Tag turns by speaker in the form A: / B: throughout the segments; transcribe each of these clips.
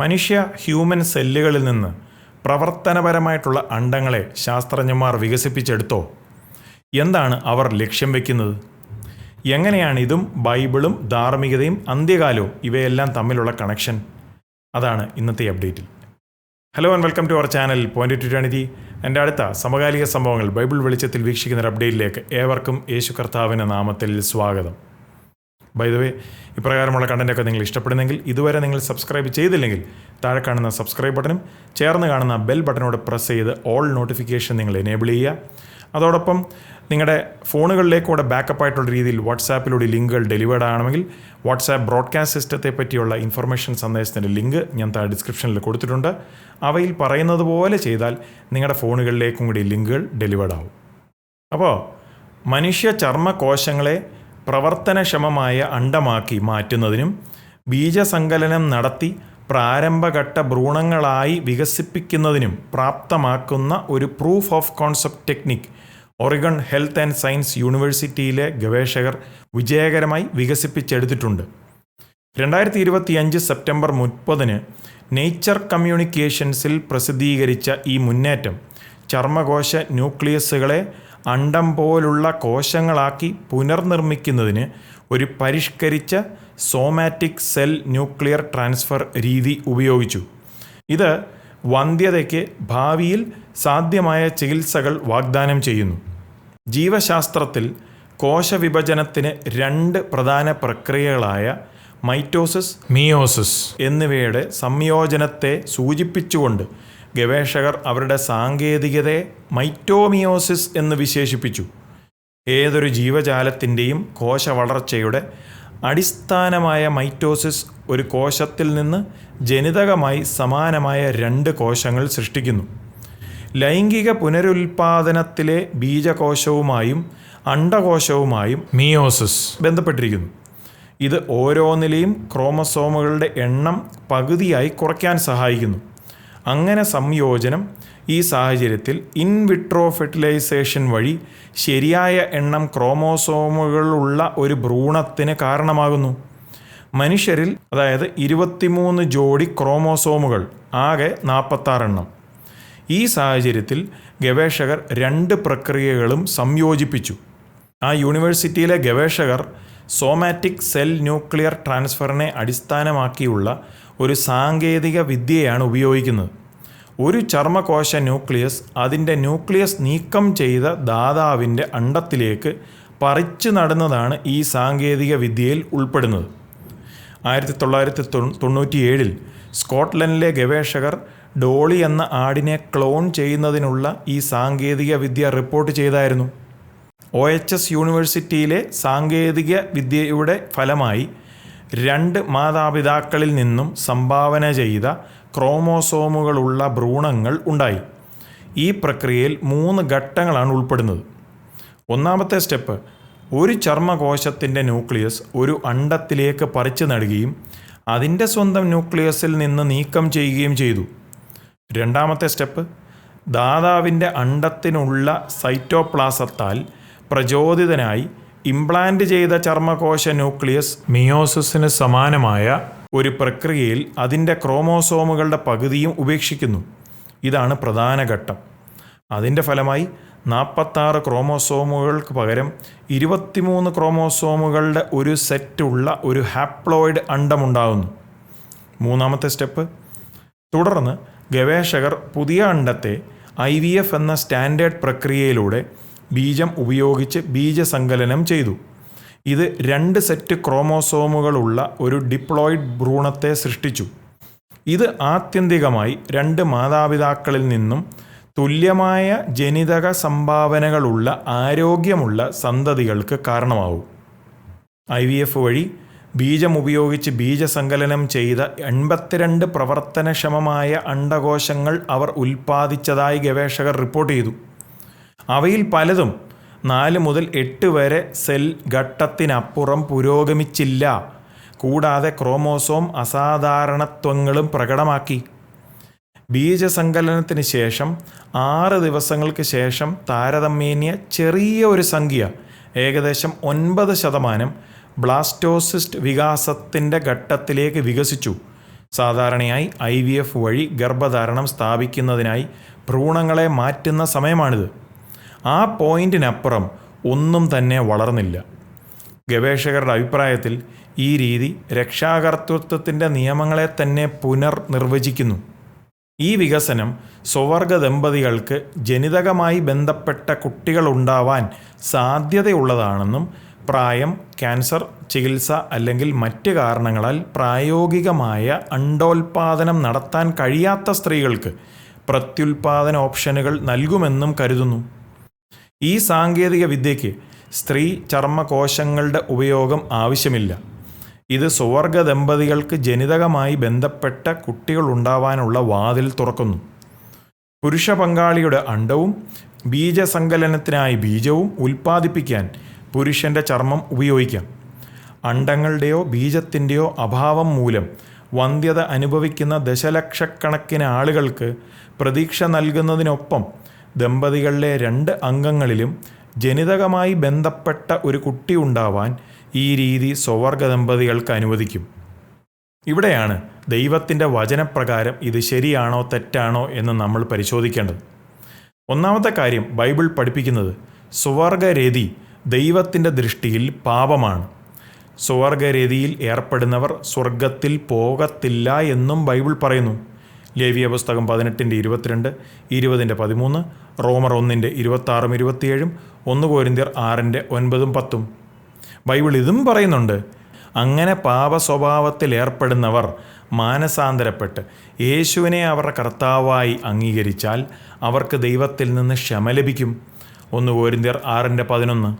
A: മനുഷ്യ ഹ്യൂമൻ സെല്ലുകളിൽ നിന്ന് പ്രവർത്തനപരമായിട്ടുള്ള അണ്ടങ്ങളെ ശാസ്ത്രജ്ഞന്മാർ വികസിപ്പിച്ചെടുത്തോ? എന്താണ് അവർ ലക്ഷ്യം വെക്കുന്നത്? എങ്ങനെയാണ് ഇതും ബൈബിളും ധാർമ്മികതയും അന്ത്യകാലവും ഇവയെല്ലാം തമ്മിലുള്ള കണക്ഷൻ അതാണ് ഇന്നത്തെ അപ്ഡേറ്റിൽ hello and welcome to our channel point two twenty എന്റെ അടുത്ത സമകാലിക സംഭവങ്ങൾ ബൈബിൾ വെളിച്ചത്തിൽ വീക്ഷിക്കുന്ന ഒരു അപ്ഡേറ്റിലേക്ക് ഏവർക്കും യേശു കർത്താവിന്റെ നാമത്തിൽ സ്വാഗതം. ബൈ ദ വേ ഇപ്രകാരമുള്ള കണ്ടന്റൊക്കെ നിങ്ങൾ ഇഷ്ടപ്പെടുന്നെങ്കിൽ ഇതുവരെ നിങ്ങൾ സബ്സ്ക്രൈബ് ചെയ്തില്ലെങ്കിൽ താഴെ കാണുന്ന സബ്സ്ക്രൈബ് ബട്ടണും ചേർന്ന് കാണുന്ന ബെൽ ബട്ടനോട് പ്രസ് ചെയ്ത് ഓൾ നോട്ടിഫിക്കേഷൻ നിങ്ങൾ എനേബിൾ ചെയ്യുക. അതോടൊപ്പം നിങ്ങളുടെ ഫോണുകളിലേക്കൂടെ ബാക്കപ്പ് ആയിട്ടുള്ള രീതിയിൽ വാട്സാപ്പിലൂടെ ലിങ്കുകൾ ഡെലിവേർഡ് ആണെങ്കിൽ വാട്സാപ്പ് ബ്രോഡ്കാസ്റ്റ് സിസ്റ്റത്തെ പറ്റിയുള്ള ഇൻഫർമേഷൻ സന്ദേശത്തിന്റെ ലിങ്ക് ഞാൻ താഴെ ഡിസ്ക്രിപ്ഷനിൽ കൊടുത്തിട്ടുണ്ട്. അവയിൽ പറയുന്നത് പോലെ ചെയ്താൽ നിങ്ങളുടെ ഫോണുകളിലേക്കും കൂടി ലിങ്കുകൾ ഡെലിവേർഡ് ആവും. അപ്പോൾ മനുഷ്യ ചർമ്മ കോശങ്ങളെ പ്രവർത്തനക്ഷമമായ അണ്ടമാക്കി മാറ്റുന്നതിനും ബീജസങ്കലനം നടത്തി പ്രാരംഭഘട്ട ഭ്രൂണങ്ങളായി വികസിപ്പിക്കുന്നതിനും പ്രാപ്തമാക്കുന്ന ഒരു proof of concept technique Oregon health and science യൂണിവേഴ്സിറ്റിയിലെ ഗവേഷകർ വിജയകരമായി വികസിപ്പിച്ചെടുത്തിട്ടുണ്ട്. രണ്ടായിരത്തി ഇരുപത്തി അഞ്ച് സെപ്റ്റംബർ മുപ്പതിന് നേച്ചർ കമ്മ്യൂണിക്കേഷൻസിൽ പ്രസിദ്ധീകരിച്ച ഈ മുന്നേറ്റം ചർമ്മകോശ ന്യൂക്ലിയസുകളെ അണ്ടം പോലുള്ള കോശങ്ങളാക്കി പുനർനിർമ്മിക്കുന്നതിന് ഒരു പരിഷ്കരിച്ച സോമാറ്റിക് സെൽ ന്യൂക്ലിയർ ട്രാൻസ്ഫർ രീതി ഉപയോഗിച്ചു. ഇത് വന്ധ്യതയ്ക്ക് ഭാവിയിൽ സാധ്യമായ ചികിത്സകൾ വാഗ്ദാനം ചെയ്യുന്നു. ജീവശാസ്ത്രത്തിൽ കോശവിഭജനത്തിന് രണ്ട് പ്രധാന പ്രക്രിയകളായ മൈറ്റോസിസ് മിയോസിസ് എന്നിവയുടെ സംയോജനത്തെ സൂചിപ്പിച്ചുകൊണ്ട് ഗവേഷകർ അവരുടെ സാങ്കേതികതയെ മൈറ്റോമിയോസിസ് എന്ന് വിശേഷിപ്പിച്ചു. ഏതൊരു ജീവജാലത്തിന്റെയും കോശ വളർച്ചയുടെ അടിസ്ഥാനമായ മൈറ്റോസിസ് ഒരു കോശത്തിൽ നിന്ന് ജനിതകമായി സമാനമായ രണ്ട് കോശങ്ങൾ സൃഷ്ടിക്കുന്നു. ലൈംഗിക പുനരുൽപാദനത്തിലെ ബീജകോശവുമായും അണ്ടകോശവുമായും മിയോസിസ്. ബന്ധപ്പെട്ടിരിക്കുന്നു. ഇത് ഓരോന്നിലെയും ക്രോമസോമുകളുടെ എണ്ണം പകുതിയായി കുറയ്ക്കാൻ സഹായിക്കുന്നു. അങ്ങനെ സംയോജനം ഈ സാഹചര്യത്തിൽ ഇൻ വിട്രോ ഫെർട്ടിലൈസേഷൻ വഴി ശരിയായ എണ്ണം ക്രോമോസോമുകളുള്ള ഒരു ഭ്രൂണത്തിന് കാരണമാകുന്നു. മനുഷ്യരിൽ അതായത് ഇരുപത്തിമൂന്ന് ജോഡി ക്രോമോസോമുകൾ ആകെ നാൽപ്പത്താറെണ്ണം ഈ സാഹചര്യത്തിൽ ഗവേഷകർ രണ്ട് പ്രക്രിയകളും സംയോജിപ്പിച്ചു. ആ യൂണിവേഴ്സിറ്റിയിലെ ഗവേഷകർ സോമാറ്റിക് സെൽ ന്യൂക്ലിയർ ട്രാൻസ്ഫറിനെ അടിസ്ഥാനമാക്കിയുള്ള ഒരു സാങ്കേതിക വിദ്യയാണ് ഉപയോഗിക്കുന്നത്. ഒരു ചർമ്മകോശ ന്യൂക്ലിയസ് അതിന്റെ ന്യൂക്ലിയസ് നീക്കം ചെയ്ത ദാതാവിന്റെ അണ്ടത്തിലേക്ക് പറിച്ചു നടുന്നതാണ് ഈ സാങ്കേതിക വിദ്യയിൽ ഉൾപ്പെടുന്നത്. ആയിരത്തി തൊള്ളായിരത്തി തൊണ്ണൂറ്റിയേഴിൽ സ്കോട്ട്ലൻഡിലെ ഗവേഷകർ ഡോളി എന്ന ആടിനെ ക്ലോൺ ചെയ്യുന്നതിനുള്ള ഈ സാങ്കേതിക വിദ്യ റിപ്പോർട്ട് ചെയ്തായിരുന്നു. ഒ എച്ച് എസ് യൂണിവേഴ്സിറ്റിയിലെ സാങ്കേതിക വിദ്യയുടെ ഫലമായി രണ്ട് മാതാപിതാക്കളിൽ നിന്നും സംഭാവന ചെയ്ത ക്രോമോസോമുകളുള്ള ഭ്രൂണങ്ങൾ ഉണ്ടായി. ഈ പ്രക്രിയയിൽ മൂന്ന് ഘട്ടങ്ങളാണ് ഉൾപ്പെടുന്നത്. ഒന്നാമത്തെ സ്റ്റെപ്പ് ഒരു ചർമ്മകോശത്തിന്റെ ന്യൂക്ലിയസ് ഒരു അണ്ടത്തിലേക്ക് പറിച്ചു നടുകയും അതിന്റെ സ്വന്തം ന്യൂക്ലിയസിൽ നിന്ന് നീക്കം ചെയ്യുകയും ചെയ്തു. രണ്ടാമത്തെ സ്റ്റെപ്പ് ദാതാവിന്റെ അണ്ടത്തിനുള്ള സൈറ്റോപ്ലാസത്താൽ പ്രചോദിതനായി ഇംപ്ലാന്റ് ചെയ്ത ചർമ്മകോശ ന്യൂക്ലിയസ് മിയോസിന് സമാനമായ ഒരു പ്രക്രിയയിൽ അതിന്റെ ക്രോമോസോമുകളുടെ പകുതിയും ഉപേക്ഷിക്കുന്നു. ഇതാണ് പ്രധാന ഘട്ടം. അതിന്റെ ഫലമായി നാൽപ്പത്താറ് ക്രോമോസോമുകൾക്ക് പകരം ഇരുപത്തിമൂന്ന് ക്രോമോസോമുകളുടെ ഒരു സെറ്റുള്ള ഒരു ഹാപ്ലോയിഡ് അണ്ടമുണ്ടാകുന്നു മൂന്നാമത്തെ സ്റ്റെപ്പ്. തുടർന്ന് ഗവേഷകർ പുതിയ അണ്ടത്തെ ഐ എന്ന സ്റ്റാൻഡേർഡ് പ്രക്രിയയിലൂടെ ബീജം ഉപയോഗിച്ച് ബീജസങ്കലനം ചെയ്തു. ഇത് രണ്ട് സെറ്റ് ക്രോമോസോമുകളുള്ള ഒരു ഡിപ്ലോയിഡ് ഭ്രൂണത്തെ സൃഷ്ടിച്ചു. ഇത് ആത്യന്തികമായി രണ്ട് മാതാപിതാക്കളിൽ നിന്നും തുല്യമായ ജനിതക സംഭാവനകളുള്ള ആരോഗ്യമുള്ള സന്തതികൾക്ക് കാരണമാവും. ഐ വി എഫ് വഴി ബീജം ഉപയോഗിച്ച് ബീജസങ്കലനം ചെയ്ത എൺപത്തിരണ്ട് പ്രവർത്തനക്ഷമമായ അണ്ടകോശങ്ങൾ അവർ ഉൽപ്പാദിച്ചതായി ഗവേഷകർ റിപ്പോർട്ട് ചെയ്തു. അവയിൽ പലതും നാല് മുതൽ എട്ട് വരെ സെൽ ഘട്ടത്തിനപ്പുറം പുരോഗമിച്ചില്ല. കൂടാതെ ക്രോമോസോം അസാധാരണത്വങ്ങളും പ്രകടമാക്കി. ബീജസങ്കലനത്തിന് ശേഷം ആറ് ദിവസങ്ങൾക്ക് ശേഷം താരതമ്യേന ചെറിയ ഒരു സംഖ്യ ഏകദേശം ഒൻപത് ശതമാനം ബ്ലാസ്റ്റോസിസ്റ്റ് വികാസത്തിന്റെ ഘട്ടത്തിലേക്ക് വികസിച്ചു. സാധാരണയായി ഐ വഴി ഗർഭധാരണം സ്ഥാപിക്കുന്നതിനായി ഭ്രൂണങ്ങളെ മാറ്റുന്ന സമയമാണിത്. ആ പോയിന്റിനപ്പുറം ഒന്നും തന്നെ വളർന്നില്ല. ഗവേഷകരുടെ അഭിപ്രായത്തിൽ ഈ രീതി രക്ഷാകർത്തൃത്വത്തിന്റെ നിയമങ്ങളെ തന്നെ പുനർനിർവചിക്കുന്നു. ഈ വികസനം സ്വവർഗ ദമ്പതികൾക്ക് ജനിതകമായി ബന്ധപ്പെട്ട കുട്ടികൾ ഉണ്ടാവാൻ സാധ്യതയുള്ളതാണെന്നും പ്രായം ക്യാൻസർ ചികിത്സ അല്ലെങ്കിൽ മറ്റ് കാരണങ്ങളാൽ പ്രായോഗികമായ അണ്ടോൽപാദനം നടത്താൻ കഴിയാത്ത സ്ത്രീകൾക്ക് പ്രത്യുൽപാദന ഓപ്ഷനുകൾ നൽകുമെന്നും കരുതുന്നു. ഈ സാങ്കേതിക വിദ്യയ്ക്ക് സ്ത്രീ ചർമ്മകോശങ്ങളുടെ ഉപയോഗം ആവശ്യമില്ല. ഇത് സുവർഗ ദമ്പതികൾക്ക് ജനിതകമായി ബന്ധപ്പെട്ട കുട്ടികൾ ഉണ്ടാവാനുള്ള വാതിൽ തുറക്കുന്നു. പുരുഷ പങ്കാളിയുടെ അണ്ടവും ബീജസങ്കലനത്തിനായി ബീജവും ഉൽപ്പാദിപ്പിക്കാൻ പുരുഷന്റെ ചർമ്മം ഉപയോഗിക്കാം. അണ്ടങ്ങളുടെയോ ബീജത്തിന്റെയോ അഭാവം മൂലം വന്ധ്യത അനുഭവിക്കുന്ന ദശലക്ഷക്കണക്കിന് ആളുകൾക്ക് പ്രതീക്ഷ നൽകുന്നതിനൊപ്പം ദമ്പതികളിലെ രണ്ട് അംഗങ്ങളിലും ജനിതകമായി ബന്ധപ്പെട്ട ഒരു കുട്ടി ഉണ്ടാവാൻ ഈ രീതി സ്വവർഗ ദമ്പതികൾക്ക് അനുവദിക്കും. ഇവിടെയാണ് ദൈവത്തിന്റെ വചനപ്രകാരം ഇത് ശരിയാണോ തെറ്റാണോ എന്ന് നമ്മൾ പരിശോധിക്കേണ്ടത്. ഒന്നാമത്തെ കാര്യം ബൈബിൾ പഠിപ്പിക്കുന്നത് സുവർഗരതി ദൈവത്തിന്റെ ദൃഷ്ടിയിൽ പാപമാണ്. സുവർഗരതിയിൽ ഏർപ്പെടുന്നവർ സ്വർഗത്തിൽ പോകത്തില്ല എന്നും ബൈബിൾ പറയുന്നു. ലേവിയ പുസ്തകം പതിനെട്ടിന്റെ ഇരുപത്തിരണ്ട് ഇരുപതിന്റെ പതിമൂന്ന് റോമർ ഒന്നിന്റെ ഇരുപത്താറും ഇരുപത്തിയേഴും ഒന്ന് കോരിന്തിയർ ആറിന്റെ ഒൻപതും പത്തും. ബൈബിൾ ഇതും പറയുന്നുണ്ട് അങ്ങനെ പാപ സ്വഭാവത്തിൽ ഏർപ്പെടുന്നവർ മാനസാന്തരപ്പെട്ട് യേശുവിനെ അവരുടെ കർത്താവായി അംഗീകരിച്ചാൽ അവർക്ക് ദൈവത്തിൽ നിന്ന് ക്ഷമ ലഭിക്കും. ഒന്ന് കോരിന്തിയർ ആറിന്റെ പതിനൊന്ന്.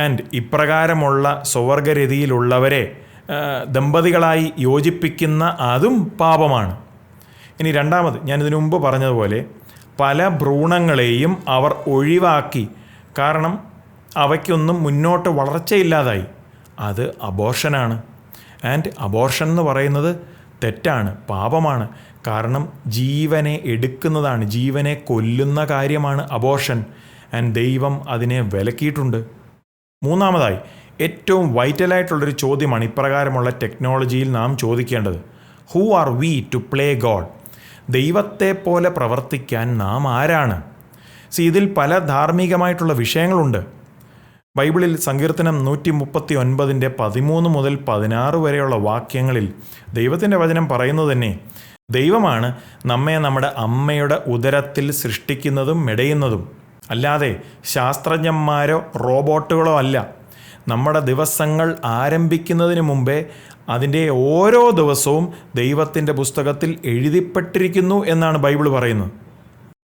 A: ആൻഡ് ഇപ്രകാരമുള്ള സ്വവർഗരതിയിലുള്ളവരെ ദമ്പതികളായി യോജിപ്പിക്കുന്ന അതും പാപമാണ്. ഇനി രണ്ടാമത് ഞാൻ ഇതിനു മുമ്പ് പറഞ്ഞതുപോലെ പല ഭ്രൂണങ്ങളെയും അവർ ഒഴിവാക്കി. കാരണം അവയ്ക്കൊന്നും മുന്നോട്ട് വളർച്ചയില്ലാതായി. അത് അബോർഷനാണ്. ആൻഡ് അബോർഷൻ എന്ന് പറയുന്നത് തെറ്റാണ് പാപമാണ്. കാരണം ജീവനെ എടുക്കുന്നതാണ് ജീവനെ കൊല്ലുന്ന കാര്യമാണ് അബോർഷൻ. ആൻഡ് ദൈവം അതിനെ വിലക്കിയിട്ടുണ്ട്. മൂന്നാമതായി ഏറ്റവും വൈറ്റലായിട്ടുള്ളൊരു ചോദ്യമാണ് ഇപ്രകാരമുള്ള ടെക്നോളജിയിൽ നാം ചോദിക്കേണ്ടത്. Who are we to play God ദൈവത്തെ പോലെ പ്രവർത്തിക്കാൻ നാം ആരാണ്? സി ഇതിൽ പല ധാർമ്മികമായിട്ടുള്ള വിഷയങ്ങളുണ്ട്. ബൈബിളിൽ സങ്കീർത്തനം നൂറ്റി മുപ്പത്തി ഒൻപതിന്റെ പതിമൂന്ന് മുതൽ പതിനാറ് വരെയുള്ള വാക്യങ്ങളിൽ ദൈവത്തിന്റെ വചനം പറയുന്നത് തന്നെ ദൈവമാണ് നമ്മെ നമ്മുടെ അമ്മയുടെ ഉദരത്തിൽ സൃഷ്ടിക്കുന്നതും മെടയുന്നതും അല്ലാതെ ശാസ്ത്രജ്ഞന്മാരോ റോബോട്ടുകളോ അല്ല. നമ്മുടെ ദിവസങ്ങൾ ആരംഭിക്കുന്നതിന് മുമ്പേ അതിന്റെ ഓരോ ദിവസവും ദൈവത്തിന്റെ പുസ്തകത്തിൽ എഴുതിപ്പെട്ടിരിക്കുന്നു എന്നാണ് ബൈബിൾ പറയുന്നത്.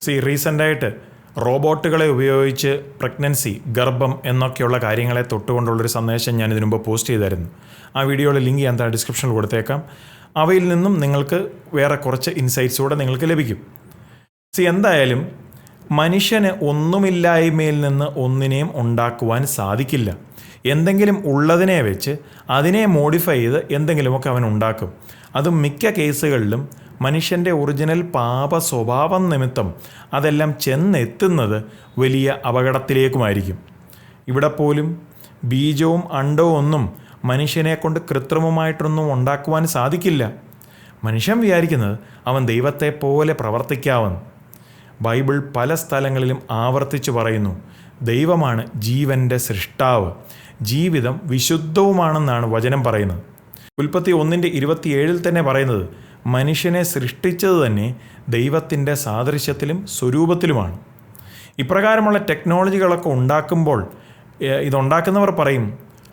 A: സി റീസെന്റായിട്ട് റോബോട്ടുകളെ ഉപയോഗിച്ച് പ്രഗ്നൻസി ഗർഭം എന്നൊക്കെയുള്ള കാര്യങ്ങളെ തൊട്ടുകൊണ്ടുള്ളൊരു സന്ദേശം ഞാൻ ഇതിനു മുമ്പ് പോസ്റ്റ് ചെയ്തായിരുന്നു. ആ വീഡിയോയുടെ ലിങ്ക് ഞാൻ താഴെ ഡിസ്ക്രിപ്ഷനിൽ കൊടുത്തേക്കാം. അവയിൽ നിന്നും നിങ്ങൾക്ക് വേറെ കുറച്ച് ഇൻസൈറ്റ്സ് കൂടെ നിങ്ങൾക്ക് ലഭിക്കും. സി എന്തായാലും മനുഷ്യന് ഒന്നുമില്ലായ്മയിൽ നിന്ന് ഒന്നിനെയും ഉണ്ടാക്കുവാൻ സാധിക്കില്ല. എന്തെങ്കിലും ഉള്ളതിനെ വെച്ച് അതിനെ മോഡിഫൈ ചെയ്ത് എന്തെങ്കിലുമൊക്കെ അവൻ ഉണ്ടാക്കും. അത് മിക്ക കേസുകളിലും മനുഷ്യന്റെ ഒറിജിനൽ പാപ സ്വഭാവം നിമിത്തം അതെല്ലാം ചെന്നെത്തുന്നത് വലിയ അപകടത്തിലേക്കുമായിരിക്കും. ഇവിടെ പോലും ബീജവും അണ്ടവും ഒന്നും മനുഷ്യനെ കൊണ്ട് കൃത്രിമമായിട്ടൊന്നും ഉണ്ടാക്കുവാൻ സാധിക്കില്ല. മനുഷ്യൻ വിചാരിക്കുന്നത് അവൻ ദൈവത്തെ പോലെ പ്രവർത്തിക്കാവെന്ന് ബൈബിൾ പല സ്ഥലങ്ങളിലും ആവർത്തിച്ചു പറയുന്നു. ദൈവമാണ് ജീവന്റെ സൃഷ്ടാവ്. ജീവിതം വിശുദ്ധവുമാണെന്നാണ് വചനം പറയുന്നത്. ഉൽപ്പത്തി ഒന്നിന്റെ ഇരുപത്തിയേഴിൽ തന്നെ പറയുന്നത് മനുഷ്യനെ സൃഷ്ടിച്ചത് തന്നെ ദൈവത്തിന്റെ സാദൃശ്യത്തിലും സ്വരൂപത്തിലുമാണ്. ഇപ്രകാരമുള്ള ടെക്നോളജികളൊക്കെ ഉണ്ടാക്കുമ്പോൾ ഇതുണ്ടാക്കുന്നവർ പറയും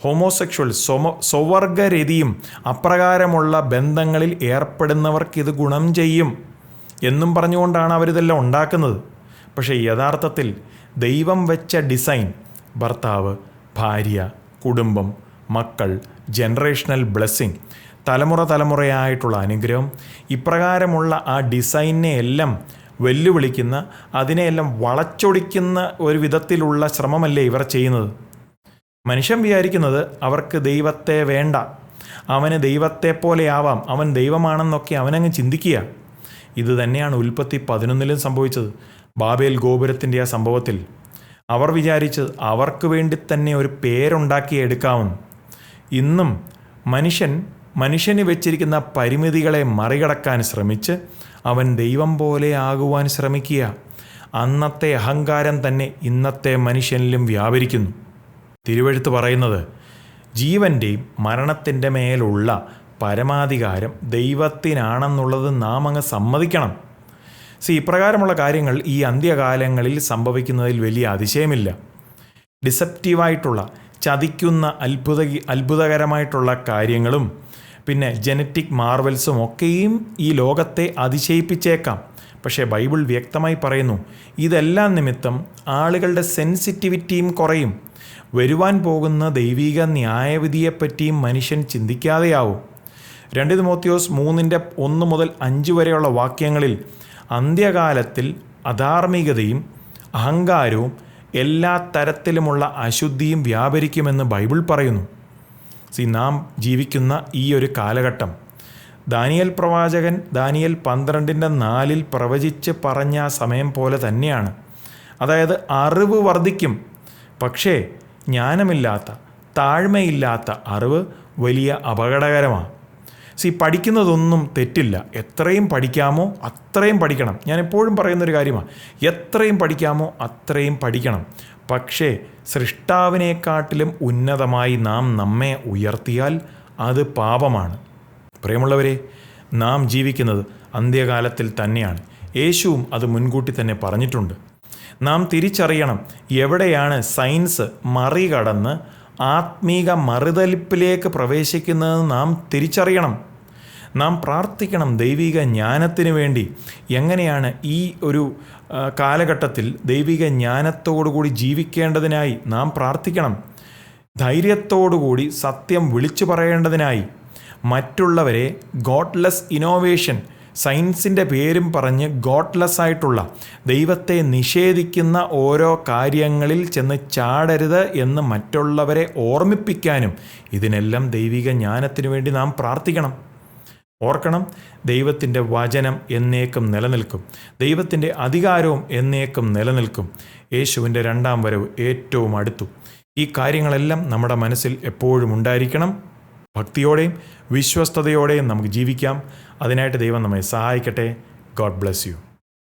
A: ഹോമോസെക്ഷൽ സ്വമ സ്വവർഗരതിയും അപ്രകാരമുള്ള ബന്ധങ്ങളിൽ ഏർപ്പെടുന്നവർക്ക് ഇത് ഗുണം ചെയ്യും എന്നും പറഞ്ഞുകൊണ്ടാണ് അവരിതെല്ലാം ഉണ്ടാക്കുന്നത്. പക്ഷേ യഥാർത്ഥത്തിൽ ദൈവം വെച്ച ഡിസൈൻ. ഭർത്താവ് ഭാര്യ കുടുംബം മക്കൾ ജനറേഷണൽ ബ്ലെസ്സിങ്. തലമുറ തലമുറയായിട്ടുള്ള അനുഗ്രഹം. ഇപ്രകാരമുള്ള ആ ഡിസൈനെ എല്ലാം വെല്ലുവിളിക്കുന്ന അതിനെയെല്ലാം വളച്ചൊടിക്കുന്ന ഒരു വിധത്തിലുള്ള ശ്രമമല്ലേ ഇവർ ചെയ്യുന്നത്? മനുഷ്യൻ വിചാരിക്കുന്നത് അവർക്ക് ദൈവത്തെ വേണ്ട. അവന് ദൈവത്തെ പോലെയാവാം അവൻ ദൈവമാണെന്നൊക്കെ അവനങ്ങ് ചിന്തിക്കുക. ഇത് തന്നെയാണ് ഉൽപ്പത്തി പതിനൊന്നിലും സംഭവിച്ചത്. ബാബേൽ ഗോപുരത്തിന്റെ ആ സംഭവത്തിൽ അവർ വിചാരിച്ച് അവർക്ക് വേണ്ടി തന്നെ ഒരു പേരുണ്ടാക്കി എടുക്കാമെന്ന് ഇന്നും മനുഷ്യൻ മനുഷ്യന് വെച്ചിരിക്കുന്ന പരിമിതികളെ മറികടക്കാൻ ശ്രമിച്ച് അവൻ ദൈവം പോലെ ആകുവാൻ ശ്രമിക്കുക. അന്നത്തെ അഹങ്കാരം തന്നെ ഇന്നത്തെ മനുഷ്യനിലും വ്യാപരിക്കുന്നു. തിരുവഴുത്ത് പറയുന്നത് ജീവന്റെയും മരണത്തിന്റെ മേലുള്ള പരമാധികാരം ദൈവത്തിനാണെന്നുള്ളത് നാം അങ്ങ് സമ്മതിക്കണം. സി ഇപ്രകാരമുള്ള കാര്യങ്ങൾ ഈ അന്ത്യകാലങ്ങളിൽ സംഭവിക്കുന്നതിൽ വലിയ അതിശയമില്ല. ഡിസെപ്റ്റീവായിട്ടുള്ള ചതിക്കുന്ന അത്ഭുത അത്ഭുതകരമായിട്ടുള്ള കാര്യങ്ങളും പിന്നെ ജനറ്റിക് മാർവൽസും ഒക്കെയും ഈ ലോകത്തെ അതിശയിപ്പിച്ചേക്കാം. പക്ഷേ ബൈബിൾ വ്യക്തമായി പറയുന്നു ഇതെല്ലാം നിമിത്തം ആളുകളുടെ സെൻസിറ്റിവിറ്റിയും കുറയും. വരുവാൻ പോകുന്ന ദൈവിക ന്യായവിധിയെപ്പറ്റിയും മനുഷ്യൻ ചിന്തിക്കാതെയാവും. രണ്ട് തിമോത്തിയോസ് മൂന്നിന്റെ ഒന്ന് മുതൽ അഞ്ച് വരെയുള്ള വാക്യങ്ങളിൽ അന്ത്യകാലത്തിൽ അധാർമികതയും അഹങ്കാരവും എല്ലാ തരത്തിലുമുള്ള അശുദ്ധിയും വ്യാപരിക്കുമെന്ന് ബൈബിൾ പറയുന്നു. സി നാം ജീവിക്കുന്ന ഈ ഒരു കാലഘട്ടം. ദാനിയൽ പ്രവാചകൻ ദാനിയൽ പന്ത്രണ്ടിന്റെ നാലിൽ പ്രവചിച്ച് പറഞ്ഞ സമയം പോലെ തന്നെയാണ്. അതായത് അറിവ് വർദ്ധിക്കും. പക്ഷേ ജ്ഞാനമില്ലാത്ത താഴ്മയില്ലാത്ത അറിവ് വലിയ അപകടകരമാണ് സി പഠിക്കുന്നതൊന്നും തെറ്റില്ല. എത്രയും പഠിക്കാമോ അത്രയും പഠിക്കണം. ഞാൻ എപ്പോഴും പറയുന്നൊരു കാര്യമാണ്. എത്രയും പഠിക്കാമോ അത്രയും പഠിക്കണം. പക്ഷേ സൃഷ്ടാവിനെക്കാട്ടിലും ഉന്നതമായി നാം നമ്മെ ഉയർത്തിയാൽ അത് പാപമാണ്. പ്രിയമുള്ളവരെ നാം ജീവിക്കുന്നത് അന്ത്യകാലത്തിൽ തന്നെയാണ്. യേശുവും അത് മുൻകൂട്ടി തന്നെ പറഞ്ഞിട്ടുണ്ട്. നാം തിരിച്ചറിയണം എവിടെയാണ് സയൻസ് മറികടന്ന് ആത്മീക മറുതലിപ്പിലേക്ക് പ്രവേശിക്കുന്നതെന്ന് നാം തിരിച്ചറിയണം. നാം പ്രാർത്ഥിക്കണം ദൈവിക ജ്ഞാനത്തിന് വേണ്ടി. എങ്ങനെയാണ് ഈ ഒരു കാലഘട്ടത്തിൽ ദൈവിക ജ്ഞാനത്തോടുകൂടി ജീവിക്കേണ്ടതിനായി നാം പ്രാർത്ഥിക്കണം. ധൈര്യത്തോടുകൂടി സത്യം വിളിച്ചു പറയേണ്ടതിനായി. മറ്റുള്ളവരെ ഗോഡ്ലെസ് ഇന്നോവേഷൻ സയൻസിന്റെ പേരും പറഞ്ഞ് ഗോഡ്ലെസ് ആയിട്ടുള്ള ദൈവത്തെ നിഷേധിക്കുന്ന ഓരോ കാര്യങ്ങളിൽ ചെന്ന് ചാടരുത് എന്ന് മറ്റുള്ളവരെ ഓർമ്മിപ്പിക്കാനും ഇതിനെല്ലാം ദൈവിക ജ്ഞാനത്തിനു വേണ്ടി നാം പ്രാർത്ഥിക്കണം. ഓർക്കണം ദൈവത്തിന്റെ വചനം എന്നേക്കും നിലനിൽക്കും. ദൈവത്തിന്റെ അധികാരവും എന്നേക്കും നിലനിൽക്കും. യേശുവിന്റെ രണ്ടാം വരവ് ഏറ്റവും അടുത്തു. ഈ കാര്യങ്ങളെല്ലാം നമ്മുടെ മനസ്സിൽ എപ്പോഴും ഉണ്ടായിരിക്കണം. ഭക്തിയോടെയും വിശ്വസ്തയോടെയും നമുക്ക് ജീവിക്കാം. അതിനായിട്ട് ദൈവം നമ്മെ സഹായിക്കട്ടെ. God bless you.